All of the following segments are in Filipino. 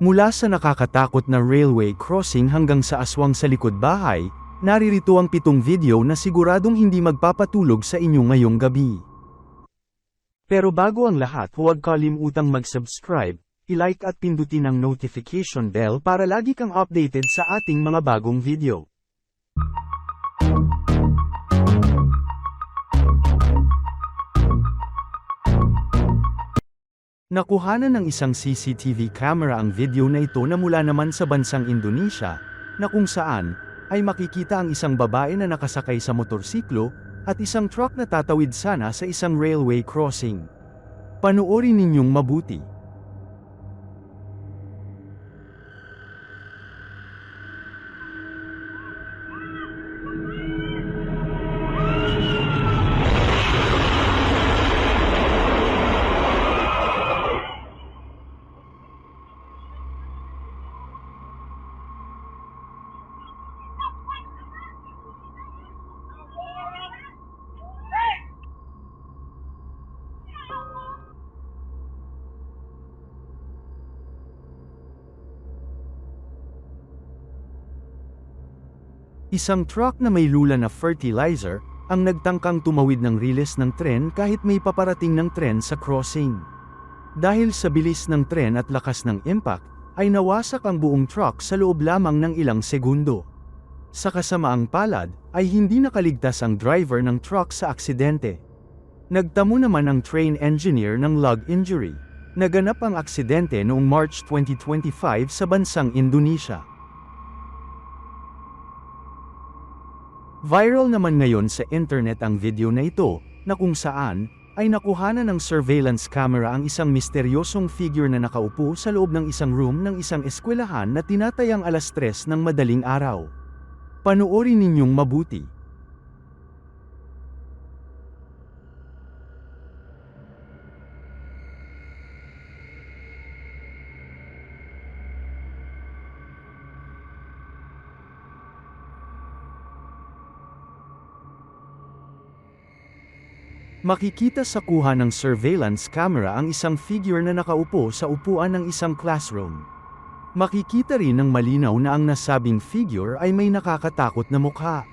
Mula sa nakakatakot na railway crossing hanggang sa aswang sa likod bahay, naririto ang pitong video na siguradong hindi magpapatulog sa inyo ngayong gabi. Pero bago ang lahat huwag kalimutang mag-subscribe, i-like at pindutin ang notification bell para lagi kang updated sa ating mga bagong video. Nakuhanan ng isang CCTV camera ang video na ito na mula naman sa bansang Indonesia, na kung saan, ay makikita ang isang babae na nakasakay sa motorsiklo, at isang truck na tatawid sana sa isang railway crossing. Panoorin ninyong mabuti. Isang truck na may lula na fertilizer, ang nagtangkang tumawid ng riles ng tren kahit may paparating ng tren sa crossing. Dahil sa bilis ng tren at lakas ng impact, ay nawasak ang buong truck sa loob lamang ng ilang segundo. Sa kasamaang palad, ay hindi nakaligtas ang driver ng truck sa aksidente. Nagtamo naman ang train engineer ng lug injury. Naganap ang aksidente noong March 2025 sa bansang Indonesia. Viral naman ngayon sa internet ang video na ito, na kung saan, ay nakuhanan ng surveillance camera ang isang misteryosong figure na nakaupo sa loob ng isang room ng isang eskwelahan na tinatayang alas tres ng madaling araw. Panoorin ninyong mabuti. Makikita sa kuha ng surveillance camera ang isang figure na nakaupo sa upuan ng isang classroom. Makikita rin ng malinaw na ang nasabing figure ay may nakakatakot na mukha.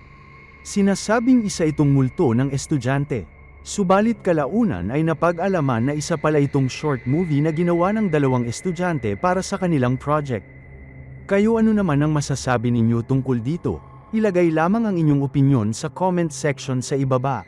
Sinasabing isa itong multo ng estudyante. Subalit kalaunan ay napag-alaman na isa pala itong short movie na ginawa ng dalawang estudyante para sa kanilang project. Kayo ano naman ang masasabi ninyo tungkol dito? Ilagay lamang ang inyong opinyon sa comment section sa ibaba.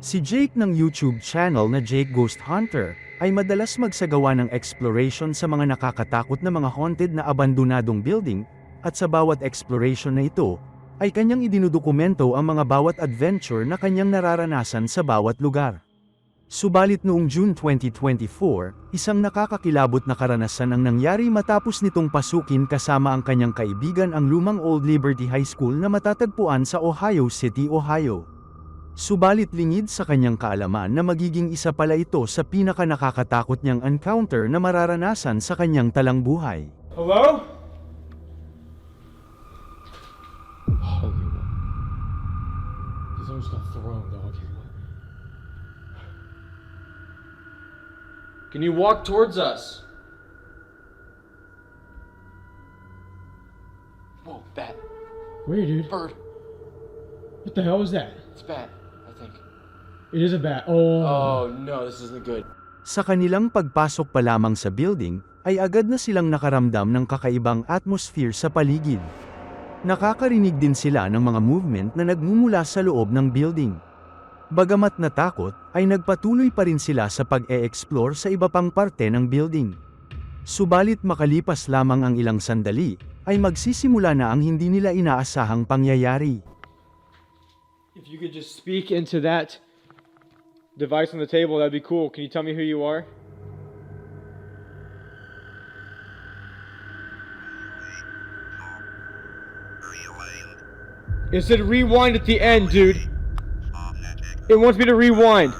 Si Jake ng YouTube channel na Jake Ghost Hunter, ay madalas magsagawa ng exploration sa mga nakakatakot na mga haunted na abandonadong building, at sa bawat exploration na ito, ay kanyang idinudokumento ang mga bawat adventure na kanyang nararanasan sa bawat lugar. Subalit noong June 2024, isang nakakakilabot na karanasan ang nangyari matapos nitong pasukin kasama ang kanyang kaibigan ang lumang Old Liberty High School na matatagpuan sa Ohio City, Ohio. Subalit lingid sa kanyang kaalaman na magiging isa pala ito sa pinaka nakakatakot niyang encounter na mararanasan sa kanyang talang buhay. Hello? Holy one. He's almost got thrown, dog. Can you walk towards us? Whoa, bat. Where, dude? Bird. What the hell was that? It's bat, think. It is a bat. Oh. Oh no, this isn't good. Sa kanilang pagpasok pa lamang sa building, ay agad na silang nakaramdam ng kakaibang atmosphere sa paligid. Nakakarinig din sila ng mga movement na nagmumula sa loob ng building. Bagamat natakot, ay nagpatuloy pa rin sila sa pag-e-explore sa iba pang parte ng building. Subalit makalipas lamang ang ilang sandali, ay magsisimula na ang hindi nila inaasahang pangyayari. If you could just speak into that device on the table, that'd be cool. Can you tell me who you are? It said rewind at the end, dude. It wants me to rewind.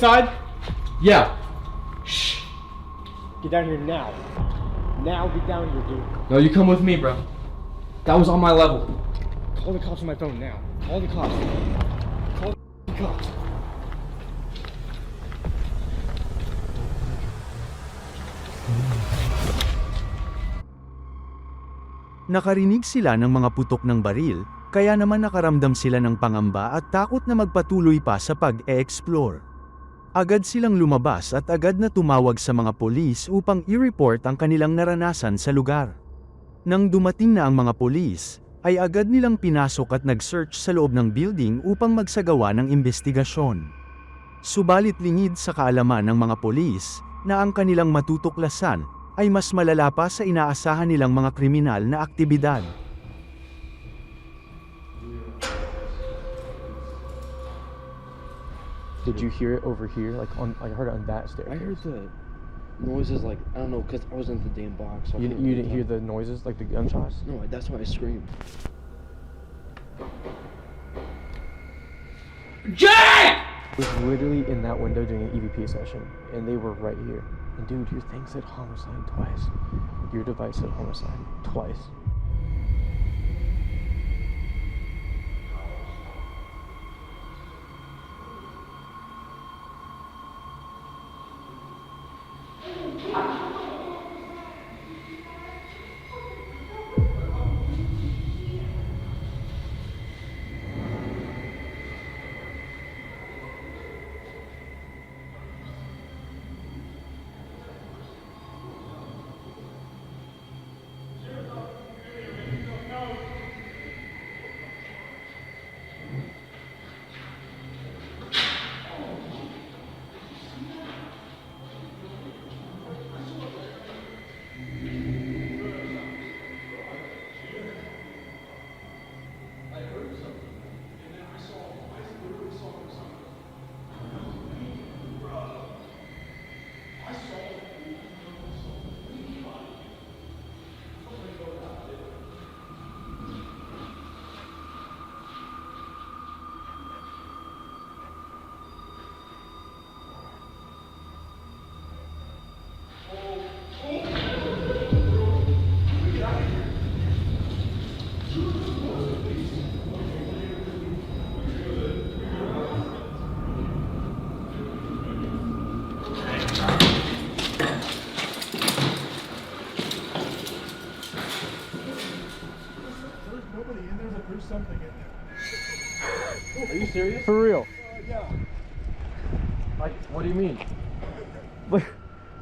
Inside? Yeah. Get down here now. Now get down here, dude. No, you come with me, bro. That was on my level. Call the cops on my phone now. Call the cops. Call the cops. Nakarinig sila ng mga putok ng baril, kaya naman nakaramdam sila ng pangamba at takot na magpatuloy pa sa pag-e-explore. Agad silang lumabas at agad na tumawag sa mga polis upang i-report ang kanilang naranasan sa lugar. Nang dumating na ang mga polis, ay agad nilang pinasok at nag-search sa loob ng building upang magsagawa ng investigasyon. Subalit lingid sa kaalaman ng mga polis na ang kanilang matutuklasan ay mas malala pa sa inaasahan nilang mga kriminal na aktibidad. Did you hear it over here? Like on, I heard it on that staircase. I heard the noises like I don't know because I was in the damn box. So You, couldn't you didn't hear the noises, like the gunshots? No, that's why I screamed. Jake! I was literally in that window doing an EVP session, and they were right here. And dude, your thing said homicide twice. Your device said homicide twice. Are serious? For real? Like, what do you mean?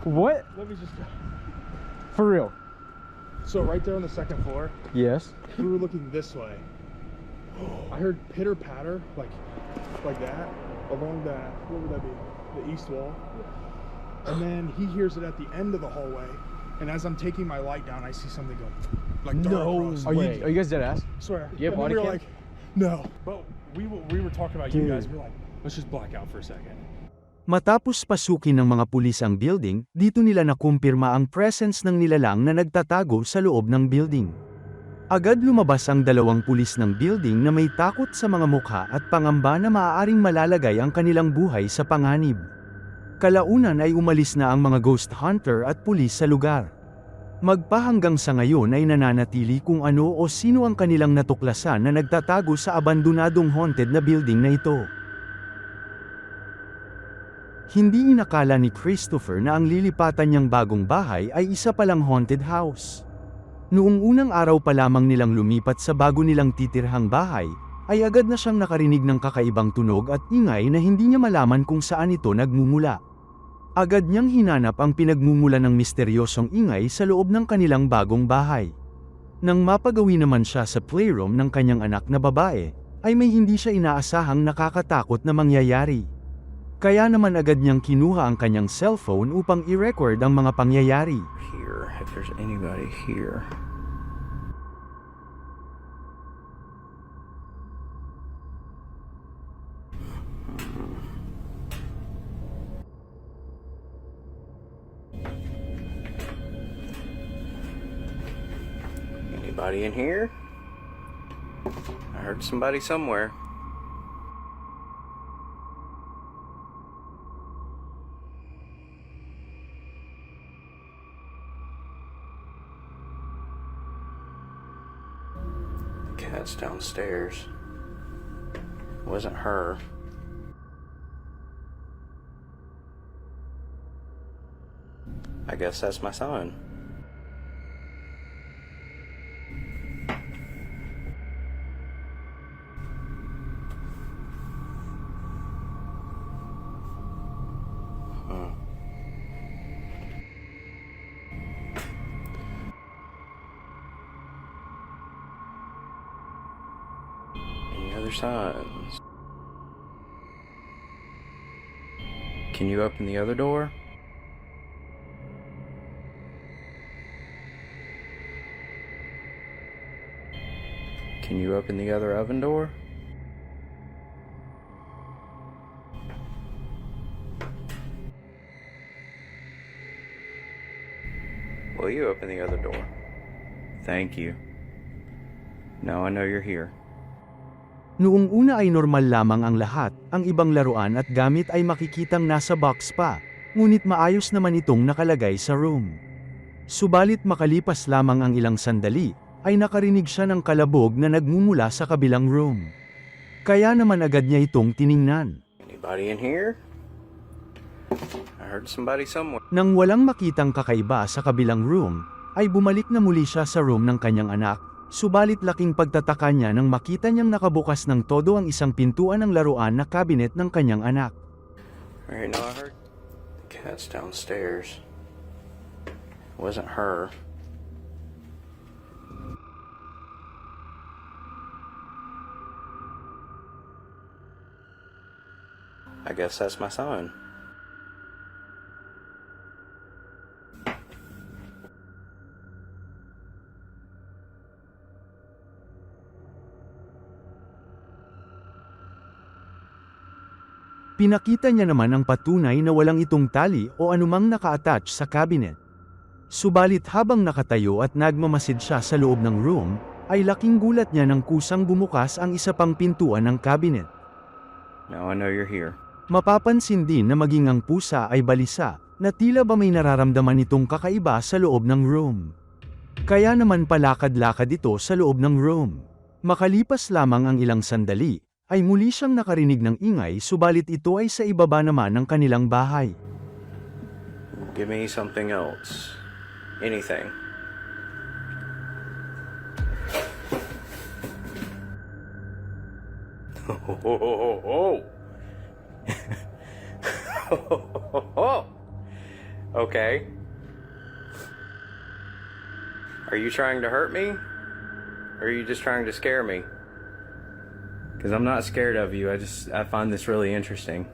What? Let me just. For real? So right there on the second floor, Yes. we were looking this way. I heard pitter patter like, like that along that. What would that be? The east wall. And then he hears it at the end of the hallway. And as I'm taking my light down, I see something go like No across. Are you, are you guys dead ass? Swear. You have and then body we were cam? like, no. But we were, we were talking about you guys. Dude. We are like, let's just black out for a second. Matapos pasukin ng mga pulis ang building, dito nila nakumpirma ang presence ng nilalang na nagtatago sa loob ng building. Agad lumabas ang dalawang pulis ng building na may takot sa mga mukha at pangamba na maaaring malalagay ang kanilang buhay sa panganib. Kalaunan ay umalis na ang mga ghost hunter at pulis sa lugar. Magpahanggang sa ngayon ay nananatili kung ano o sino ang kanilang natuklasan na nagtatago sa abandonadong haunted na building na ito. Hindi inakala ni Christopher na ang lilipatan niyang bagong bahay ay isa palang haunted house. Noong unang araw pa lamang nilang lumipat sa bago nilang titirhang bahay, ay agad na siyang nakarinig ng kakaibang tunog at ingay na hindi niya malaman kung saan ito nagmumula. Agad niyang hinanap ang pinagmumula ng misteryosong ingay sa loob ng kanilang bagong bahay. Nang mapagawi naman siya sa playroom ng kanyang anak na babae, ay may hindi siya inaasahang nakakatakot na mangyayari. Kaya naman agad niyang kinuha ang kanyang cellphone upang i-record ang mga pangyayari. Here, if there's anybody here. Anybody in here? I heard somebody somewhere. The cat's downstairs. It wasn't her. I guess that's my sign. Other signs? Can you open the other door? Can you open the other oven door? Will you open the other door? Thank you. Now I know you're here. Noong una ay normal lamang ang lahat, ang ibang laruan at gamit ay makikitang nasa box pa, ngunit maayos naman itong nakalagay sa room. Subalit makalipas lamang ang ilang sandali, ay nakarinig siya ng kalabog na nagmumula sa kabilang room. Kaya naman agad niya itong tiningnan. Anybody in here? I heard somebody somewhere. Nang walang makitang kakaiba sa kabilang room, ay bumalik na muli siya sa room ng kanyang anak, subalit laking pagtataka niya nang makita niyang nakabukas ng todo ang isang pintuan ng laruan na cabinet ng kanyang anak. Alright, now I heard the cat's downstairs. It wasn't her. I guess that's my sign. Pinakita niya naman ang patunay na walang itong tali o anumang naka-attach sa cabinet. Subalit habang nakatayo at nagmamasid siya sa loob ng room, ay laking gulat niya nang kusang bumukas ang isa pang pintuan ng cabinet. Now I know you're here. Mapapansin din na maging ang pusa ay balisa, na tila ba may nararamdaman itong kakaiba sa loob ng room. Kaya naman palakad-lakad ito sa loob ng room. Makalipas lamang ang ilang sandali, ay muli siyang nakarinig ng ingay subalit ito ay sa ibaba naman ng kanilang bahay. Give me something else. Anything. okay. Are you trying to hurt me? Or are you just trying to scare me? Because I'm not scared of you. I just I find this really interesting.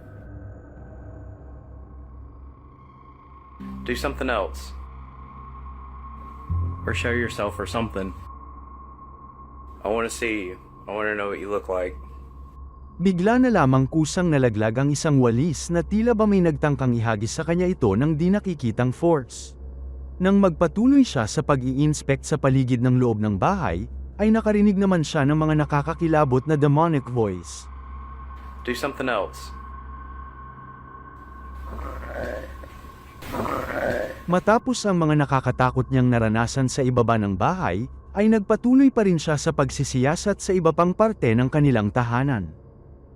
Do something else. Or show yourself or something. I want to see you. I want to know what you look like. Bigla na lamang kusang nalaglag ang isang walis na tila ba may nagtangkang ihagis sa kanya ito ng di nakikitang force. Nang magpatuloy siya sa pag-i-inspect sa paligid ng loob ng bahay, ay nakarinig naman siya ng mga nakakakilabot na demonic voice. Do something else. Matapos ang mga nakakatakot niyang naranasan sa ibaba ng bahay, ay nagpatuloy pa rin siya sa pagsisiyasat sa iba pang parte ng kanilang tahanan.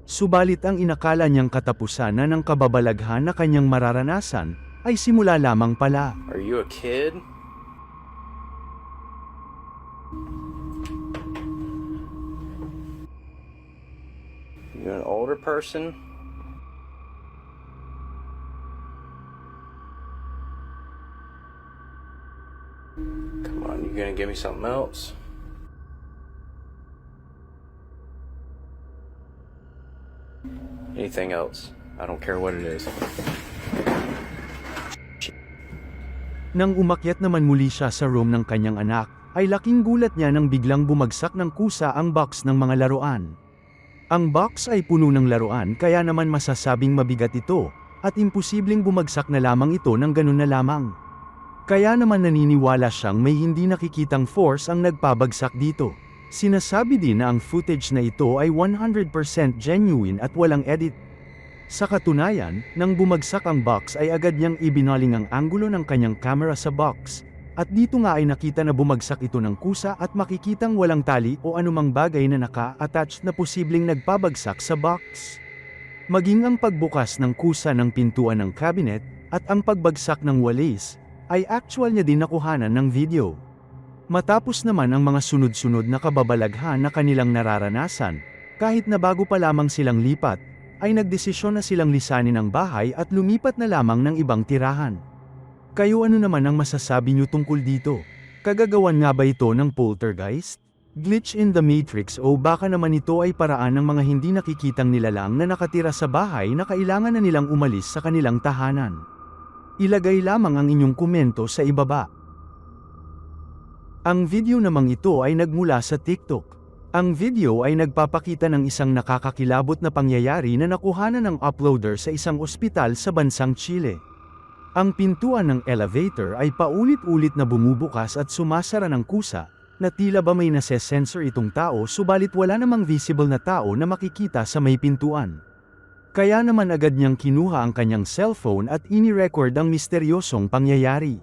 Subalit ang inakala niyang katapusan na ng kababalaghan na kanyang mararanasan, ay simula lamang pala. Are you a kid? you're an older person, come on, you're gonna give me something else. Anything else. I don't care what it is. Nang umakyat naman muli siya sa room ng kanyang anak, ay laking gulat niya nang biglang bumagsak ng kusa ang box ng mga laruan. Ang box ay puno ng laruan kaya naman masasabing mabigat ito, at imposibleng bumagsak na lamang ito ng ganun na lamang. Kaya naman naniniwala siyang may hindi nakikitang force ang nagpabagsak dito. Sinasabi din na ang footage na ito ay 100% genuine at walang edit. Sa katunayan, nang bumagsak ang box ay agad niyang ibinaling ang anggulo ng kanyang camera sa box. At dito nga ay nakita na bumagsak ito ng kusa at makikitang walang tali o anumang bagay na naka-attach na posibleng nagpabagsak sa box. Maging ang pagbukas ng kusa ng pintuan ng cabinet at ang pagbagsak ng walis ay actual niya din nakuhanan ng video. Matapos naman ang mga sunod-sunod na kababalaghan na kanilang nararanasan, kahit na bago pa lamang silang lipat, ay nagdesisyon na silang lisanin ang bahay at lumipat na lamang ng ibang tirahan. Kayo ano naman ang masasabi niyo tungkol dito? Kagagawan nga ba ito ng poltergeist? Glitch in the Matrix o baka naman ito ay paraan ng mga hindi nakikitang nilalang na nakatira sa bahay na kailangan na nilang umalis sa kanilang tahanan? Ilagay lamang ang inyong komento sa ibaba. Ang video namang ito ay nagmula sa TikTok. Ang video ay nagpapakita ng isang nakakakilabot na pangyayari na nakuhanan ng uploader sa isang ospital sa bansang Chile. Ang pintuan ng elevator ay paulit-ulit na bumubukas at sumasara ng kusa, na tila ba may nase-sensor itong tao subalit wala namang visible na tao na makikita sa may pintuan. Kaya naman agad niyang kinuha ang kanyang cellphone at ini-record ang misteryosong pangyayari.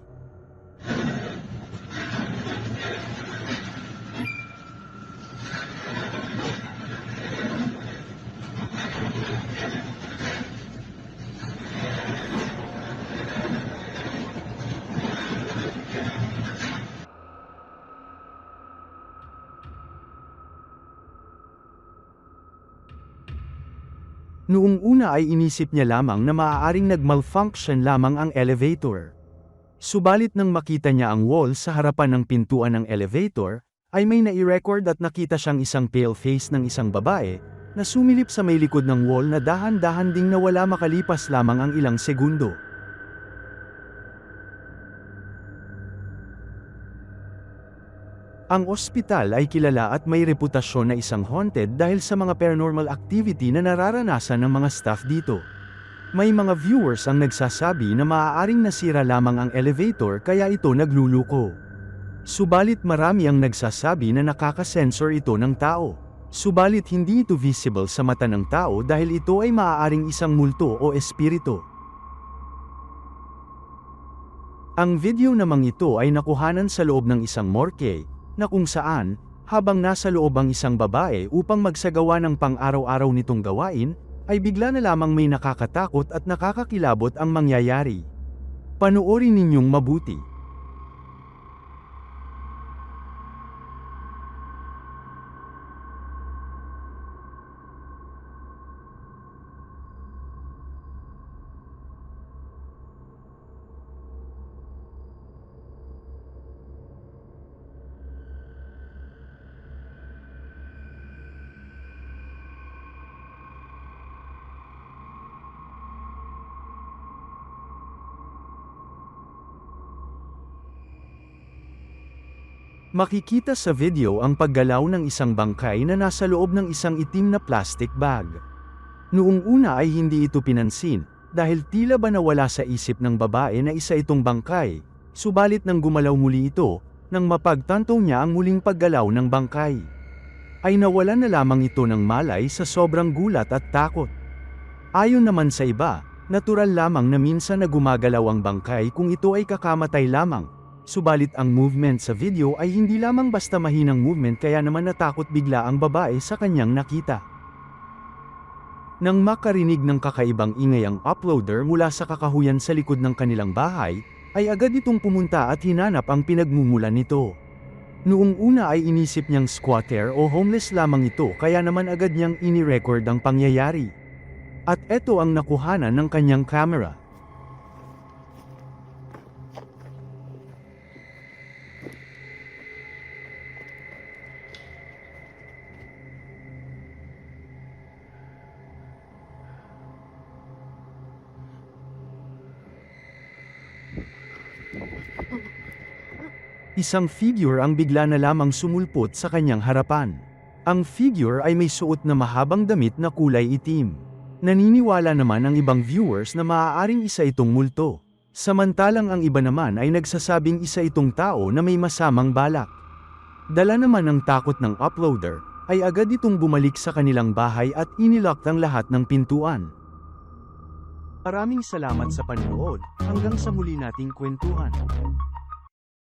Noong una ay inisip niya lamang na maaaring nag-malfunction lamang ang elevator. Subalit nang makita niya ang wall sa harapan ng pintuan ng elevator, ay may nai-record at nakita siyang isang pale face ng isang babae, na sumilip sa may likod ng wall na dahan-dahan ding nawala makalipas lamang ang ilang segundo. Ang ospital ay kilala at may reputasyon na isang haunted dahil sa mga paranormal activity na nararanasan ng mga staff dito. May mga viewers ang nagsasabi na maaaring nasira lamang ang elevator kaya ito nagluluko. Subalit marami ang nagsasabi na nakakasensor ito ng tao. Subalit hindi ito visible sa mata ng tao dahil ito ay maaaring isang multo o espiritu. Ang video namang ito ay nakuhanan sa loob ng isang morgue, na kung saan, habang nasa loob ang isang babae upang magsagawa ng pang-araw-araw nitong gawain, ay bigla na lamang may nakakatakot at nakakakilabot ang mangyayari. Panoorin ninyong mabuti. Makikita sa video ang paggalaw ng isang bangkay na nasa loob ng isang itim na plastic bag. Noong una ay hindi ito pinansin, dahil tila ba nawala sa isip ng babae na isa itong bangkay, subalit nang gumalaw muli ito, nang mapagtanto niya ang muling paggalaw ng bangkay. Ay nawala na lamang ito ng malay sa sobrang gulat at takot. Ayon naman sa iba, natural lamang na minsan na gumagalaw ang bangkay kung ito ay kakamatay lamang, Subalit ang movement sa video ay hindi lamang basta mahinang movement kaya naman natakot bigla ang babae sa kanyang nakita. Nang makarinig ng kakaibang ingay ang uploader mula sa kakahuyan sa likod ng kanilang bahay, ay agad itong pumunta at hinanap ang pinagmumulan nito. Noong una ay inisip niyang squatter o homeless lamang ito kaya naman agad niyang ini-record ang pangyayari. At eto ang nakuhanan ng kanyang camera. Isang figure ang bigla na lamang sumulpot sa kanyang harapan. Ang figure ay may suot na mahabang damit na kulay itim. Naniniwala naman ang ibang viewers na maaaring isa itong multo. Samantalang ang iba naman ay nagsasabing isa itong tao na may masamang balak. Dala naman ng takot ng uploader, ay agad itong bumalik sa kanilang bahay at inilock ang lahat ng pintuan. Maraming salamat sa panonood, hanggang sa muli nating kwentuhan.